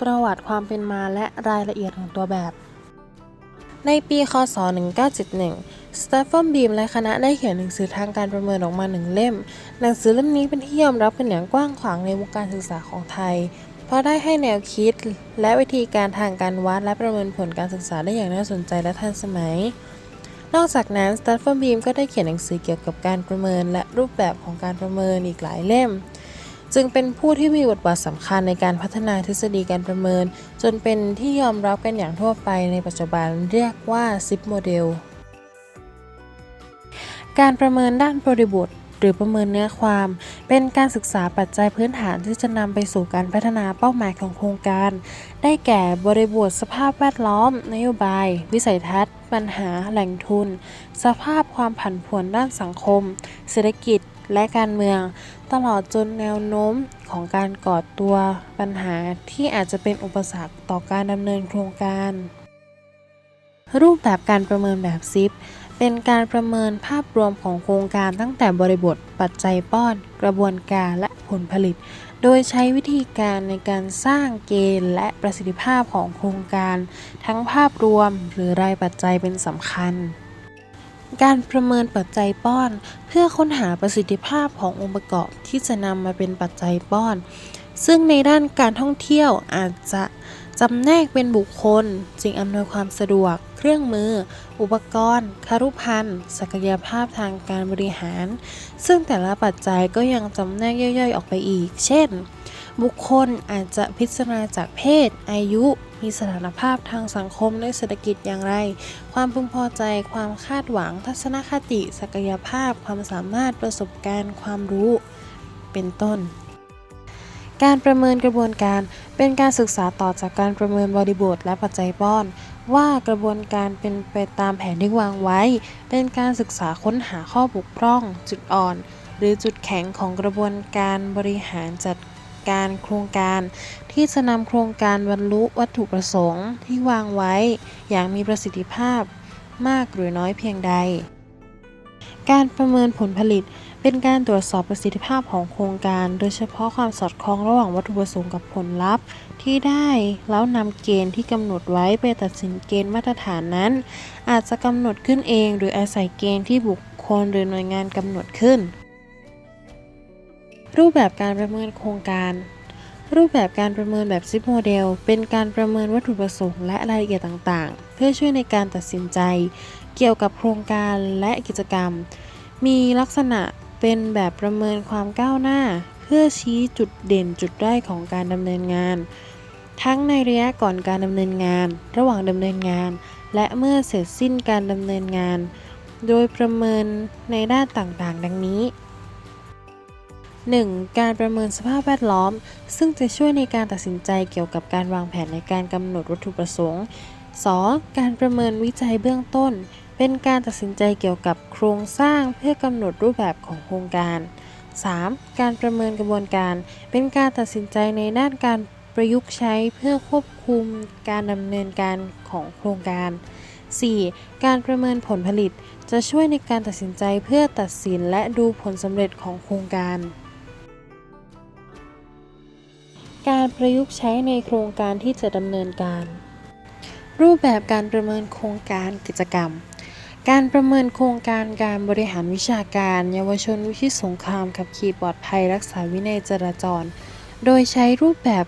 ประวัติความเป็นมาและรายละเอียดของตัวแบบ ในปีคศ 1971 สเตฟานบีมและคณะได้เขียนหนังสือทางการประเมินออกมาหนึ่งเล่ม หนังสือเล่มนี้เป็นที่ยอมรับกันอย่างกว้างขวางในวงการศึกษาของไทย เพราะได้ให้แนวคิด และวิธีการทางการวัดและประเมินผลการศึกษาได้อย่างน่าสนใจและทันสมัยนอกจากนั้นสแตนฟอร์บีมก็ได้เขียนหนังสือเกี่ยวกับการประเมินและรูปแบบของการประเมินอีกหลายเล่ม จึงเป็นผู้ที่มีบทบาทสำคัญในการพัฒนาทฤษฎีการประเมิน จนเป็นที่ยอมรับกันอย่างทั่วไปในปัจจุบันเรียกว่า SIP โมเดลการประเมินด้านบริบทหรือประเมินเนื้อความ เป็นการศึกษาปัจจัยพื้นฐานที่จะนำไปสู่การพัฒนาเป้าหมายของโครงการ ได้แก่บริบทสภาพแวดล้อม นโยบาย วิสัยทัศน์ ปัญหา แหล่งทุน สภาพความผันผวนด้านสังคม เศรษฐกิจ และการเมือง ตลอดจนแนวโน้มของการก่อตัวปัญหาที่อาจจะเป็นอุปสรรคต่อการดำเนินโครงการ รูปแบบการประเมินแบบซิปเป็นการประเมินภาพรวมของโครงการตั้งแต่บริบท ปัจจัยป้อน กระบวนการและผลผลิต โดยใช้วิธีการในการสร้างเกณฑ์และประสิทธิภาพของโครงการ ทั้งภาพรวมหรือรายปัจจัยเป็นสำคัญ การประเมินปัจจัยป้อน เพื่อค้นหาประสิทธิภาพขององค์ประกอบที่จะนำมาเป็นปัจจัยป้อน ซึ่งในด้านการท่องเที่ยวอาจจะจำแนกเป็นบุคคลจึงอำนวยความสะดวก เครื่องมือ อุปกรณ์คารุพันธ์ศักยภาพทางการบริหาร ซึ่งแต่ละปัจจัยก็ยังจำแนกย่อยๆ ออกไปอีก เช่น บุคคลอาจจะพิจารณาจากเพศ อายุ มีสถานภาพทางสังคมและเศรษฐกิจอย่างไร ความพึงพอใจ ความคาดหวัง ทัศนคติ ศักยภาพ ความสามารถประสบการณ์ ความรู้ เป็นต้นการประเมินกระบวนการเป็นการศึกษาต่อจากการประเมินบริบทและปัจจัยป้อน ว่ากระบวนการเป็นไปตามแผนที่วางไว้ เป็นการศึกษาค้นหาข้อบกพร่อง จุดอ่อน หรือจุดแข็งของกระบวนการบริหารจัด การโครงการ ที่จะนำโครงการบรรลุวัตถุประสงค์ที่วางไว้อย่างมีประสิทธิภาพมากหรือน้อยเพียงใด การประเมินผลผลิตเป็นการตรวจสอบประสิทธิภาพของโครงการ โดยเฉพาะความสอดคล้องระหว่างวัตถุประสงค์กับผลลัพธ์ ที่ได้แล้วนำเกณฑ์ที่กำหนดไว้ไปตัดสินเกณฑ์มาตรฐานนั้น อาจจะกำหนดขึ้นเอง หรืออาศัยเกณฑ์ที่บุคคลหรือหน่วยงานกำหนดขึ้น รูปแบบการประเมินโครงการ รูปแบบการประเมินแบบซิปโมเดลเป็นการประเมินวัตถุประสงค์และรายละเอียดต่างๆ เพื่อช่วยในการตัดสินใจ เกี่ยวกับโครงการและกิจกรรม มีลักษณะเป็นแบบประเมินความก้าวหน้า เพื่อชี้จุดเด่นจุดด้อยของการดำเนินงาน ทั้งในระยะก่อนการดำเนินงาน ระหว่างดำเนินงาน และเมื่อเสร็จสิ้นการดำเนินงาน โดยประเมินในด้านต่างๆ ดังนี้ 1. การประเมินสภาพแวดล้อม ซึ่งจะช่วยในการตัดสินใจเกี่ยวกับการวางแผนในการกำหนดวัตถุประสงค์ 2. การประเมินวิจัยเบื้องต้น เป็นการตัดสินใจเกี่ยวกับโครงสร้างเพื่อกำหนดรูปแบบของโครงการ 3. การประเมินกระบวนการ เป็นการตัดสินใจในด้านการประยุกต์ใช้เพื่อควบคุมการดำเนินการของโครงการ 4. การประเมินผลผลิตจะช่วยในการตัดสินใจเพื่อตัดสินและดูผลสำเร็จของโครงการ การประยุกต์ใช้ในโครงการที่จะดำเนินการ รูปแบบการประเมินโครงการกิจกรรม การประเมินโครงการการบริหารวิชาการ เยาวชนวิชิตสงครามขับขี่ปลอดภัยรักษาวินัยจราจร โดยใช้รูปแบบ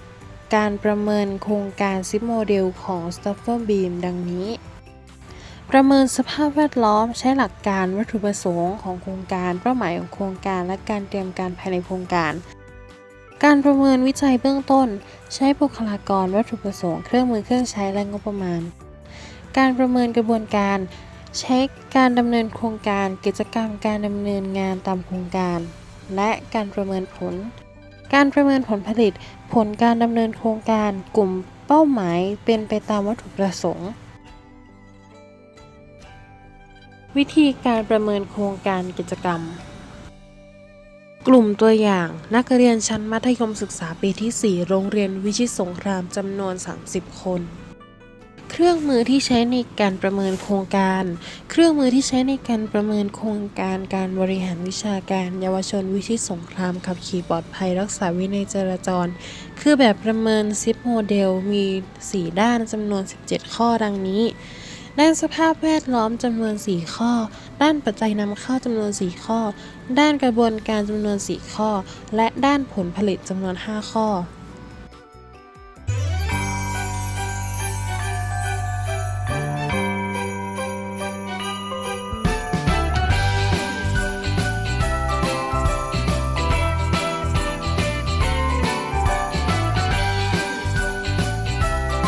การประเมินโครงการซิปโมเดลของ s t a f f o r Beam ดังนี้ ประเมินสภาพแวดล้อมใช้หลักการวัตถุประสงค์ของโครงการ เป้าหมายของโครงการและการเตรียมการภายในโครงการ การประเมินวิจัยเบื้องต้น ใช้บุคลากรวัตถุประสงค์เครื่องมือเครื่องใช้และงบประมาณ การประเมินกระบวนการใช้การดำเนินโครงการ กิจกรรมการดำเนินงานตามโครงการ และการประเมินผล การประเมินผลผลิต ผลการดำเนินโครงการ กลุ่มเป้าหมายเป็นไปตามวัตถุประสงค์ วิธีการประเมินโครงการกิจกรรม กลุ่มตัวอย่างนักเรียนชั้นมัธยมศึกษาปีที่ 4 โรงเรียนวิชิตสงครามจำนวน 30 คน เครื่องมือที่ใช้ในการประเมินโครงการ เครื่องมือที่ใช้ในการประเมินโครงการการบริหารวิชาการ เยาวชนวิชิตสงครามขับขี่ปลอดภัยรักษาวินัยจราจร คือแบบประเมินซิปโมเดลมี 4 ด้านจำนวน 17 ข้อดังนี้ ด้านสภาพแวดล้อมจำนวน 4 ข้อ ด้านปัจจัยนำเข้าจำนวน 4 ข้อ ด้านกระบวนการจำนวน 4 ข้อ และด้านผลผลิตจำนวน 5 ข้อ